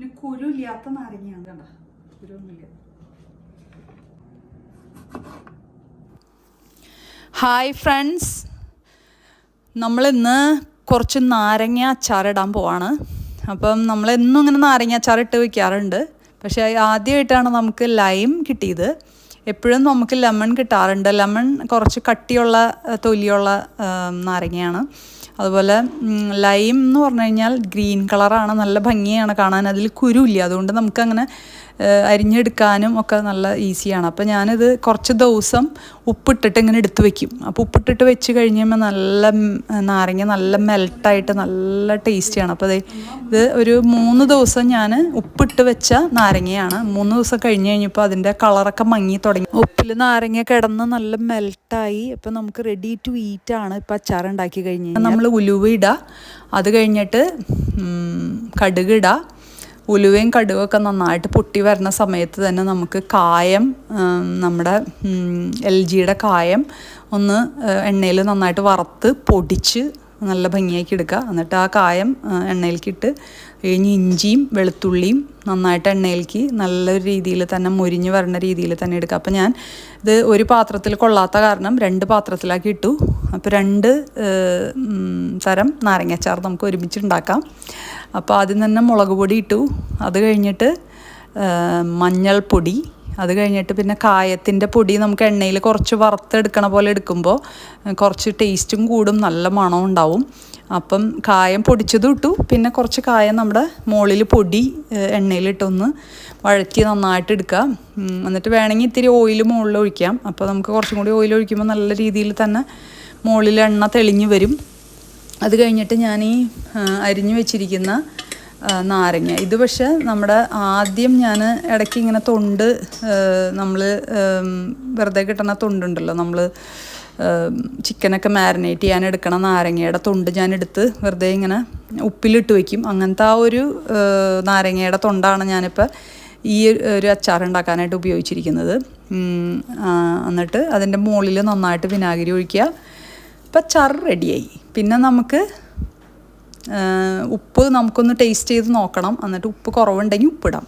പിന്നെ കുരു ഇല്ലാത്ത നാരങ്ങയാണ്. കണ്ട? കുരുവൊന്നുമില്ല ഹായ് ഫ്രണ്ട്സ് നമ്മളിന്ന് കുറച്ച് നാരങ്ങ അച്ചാറിടാൻ പോവാണ്. അപ്പം നമ്മളെന്നും ഇങ്ങനെ നാരങ്ങ അച്ചാർ ഇട്ട് വയ്ക്കാറുണ്ട് പക്ഷേ ആദ്യമായിട്ടാണ് നമുക്ക് ലൈം കിട്ടിയത്. എപ്പോഴും നമുക്ക് ലെമൺ കിട്ടാറുണ്ട്. ലെമൺ കുറച്ച് കട്ടിയുള്ള തൊലിയുള്ള നാരങ്ങയാണ്. അതുപോലെ ലൈം എന്ന് പറഞ്ഞു കഴിഞ്ഞാൽ ഗ്രീൻ കളറാണ് നല്ല ഭംഗിയാണ് കാണാൻ. അതിൽ കുരുവില്ല. അതുകൊണ്ട് നമുക്കങ്ങനെ അരിഞ്ഞെടുക്കാനും ഒക്കെ നല്ല ഈസിയാണ്. അപ്പോൾ ഞാനിത് കുറച്ച് ദിവസം ഉപ്പിട്ടിട്ട് ഇങ്ങനെ എടുത്ത് വെക്കും. അപ്പോൾ ഉപ്പിട്ടിട്ട് വെച്ച് കഴിഞ്ഞുമ്പോൾ നല്ല നാരങ്ങ നല്ല മെൽട്ടായിട്ട് നല്ല ടേസ്റ്റിയാണ്. അപ്പോൾ ഇത് ഒരു മൂന്ന് ദിവസം ഞാൻ ഉപ്പിട്ട് വെച്ച നാരങ്ങയാണ്. മൂന്ന് ദിവസം കഴിഞ്ഞ് കഴിഞ്ഞപ്പോൾ അതിന്റെ കളറൊക്കെ മങ്ങി തുടങ്ങി. ഉപ്പിൽ നാരങ്ങ കിടന്ന് നല്ല മെൽട്ടായി. അപ്പോൾ നമുക്ക് റെഡി ടു ഈറ്റ് ആണ് ഇപ്പോൾ അച്ചാർ ഉണ്ടാക്കി കഴിഞ്ഞ് നമ്മൾ ഉലുവ ഇടുക അത് കഴിഞ്ഞിട്ട് കടുകിടുക ഉലുവയും കടുവൊക്കെ നന്നായിട്ട് പൊട്ടി വരുന്ന സമയത്ത് തന്നെ നമുക്ക് കായം നമ്മുടെ എൽ ജിയുടെ കായം ഒന്ന് എണ്ണയിൽ നന്നായിട്ട് വറുത്ത് പൊടിച്ച് നല്ല ഭംഗിയാക്കി എടുക്കുക. എന്നിട്ട് ആ കായം എണ്ണയിലേക്കിട്ട് കഴിഞ്ഞ് ഇഞ്ചിയും വെളുത്തുള്ളിയും നന്നായിട്ട് എണ്ണയിലേക്ക് നല്ലൊരു രീതിയിൽ തന്നെ മുരിഞ്ഞ് വരണ രീതിയിൽ തന്നെ എടുക്കുക. അപ്പോൾ ഞാൻ ഇത് ഒരു പാത്രത്തിൽ കൊള്ളാത്ത കാരണം രണ്ട് പാത്രത്തിലാക്കി ഇട്ടു. അപ്പോൾ രണ്ട് തരം നാരങ്ങാച്ചാർ നമുക്ക് ഒരുമിച്ച് ഉണ്ടാക്കാം. അപ്പോൾ ആദ്യം തന്നെ മുളക് പൊടി ഇട്ടു. അത് കഴിഞ്ഞിട്ട് മഞ്ഞൾപ്പൊടി അത് കഴിഞ്ഞിട്ട് പിന്നെ കായത്തിന്റെ പൊടി നമുക്ക് എണ്ണയിൽ കുറച്ച് വറുത്തെടുക്കണ പോലെ എടുക്കുമ്പോൾ കുറച്ച് ടേസ്റ്റും കൂടും നല്ല മണവും ഉണ്ടാവും. അപ്പം കായം പൊടിച്ചതും ഇട്ടു. പിന്നെ കുറച്ച് കായം നമ്മുടെ മുകളിൽ പൊടി എണ്ണയിലിട്ടൊന്ന് വഴറ്റി നന്നായിട്ട് എടുക്കുക. എന്നിട്ട് വേണമെങ്കിൽ ഇത്തിരി ഓയിൽ മുകളിൽ ഒഴിക്കാം. അപ്പോൾ നമുക്ക് കുറച്ചും കൂടി ഓയിൽ ഒഴിക്കുമ്പോൾ നല്ല രീതിയിൽ തന്നെ മുകളിൽ എണ്ണ തെളിഞ്ഞു വരും. അത് കഴിഞ്ഞിട്ട് ഞാൻ ഈ അരിഞ്ഞു വെച്ചിരിക്കുന്ന നാരങ്ങ. ഇത് പക്ഷേ നമ്മുടെ ആദ്യം ഞാൻ ഇടയ്ക്ക് ഇങ്ങനെ തൊണ്ട് നമ്മൾ വെറുതെ കിട്ടണ തൊണ്ടുണ്ടല്ലോ. നമ്മൾ ചിക്കനൊക്കെ മാരിനേറ്റ് ചെയ്യാൻ എടുക്കണ നാരങ്ങയുടെ തൊണ്ട് ഞാൻ എടുത്ത് വെറുതെ ഇങ്ങനെ ഉപ്പിലിട്ട് വയ്ക്കും അങ്ങനത്തെ ആ ഒരു നാരങ്ങയുടെ തൊണ്ടാണ് ഞാനിപ്പോൾ ഈ ഒരു അച്ചാർ ഉണ്ടാക്കാനായിട്ട് ഉപയോഗിച്ചിരിക്കുന്നത്. എന്നിട്ട് അതിന്റെ മുകളിൽ നന്നായിട്ട് വിനാഗിരി ഒഴിക്കുക. ഇപ്പം അച്ചാർ റെഡിയായി പിന്നെ നമുക്ക് ഉപ്പ് നമുക്കൊന്ന് ടേസ്റ്റ് ചെയ്ത് നോക്കണം. എന്നിട്ട് ഉപ്പ് കുറവുണ്ടെങ്കിൽ ഉപ്പിടാം.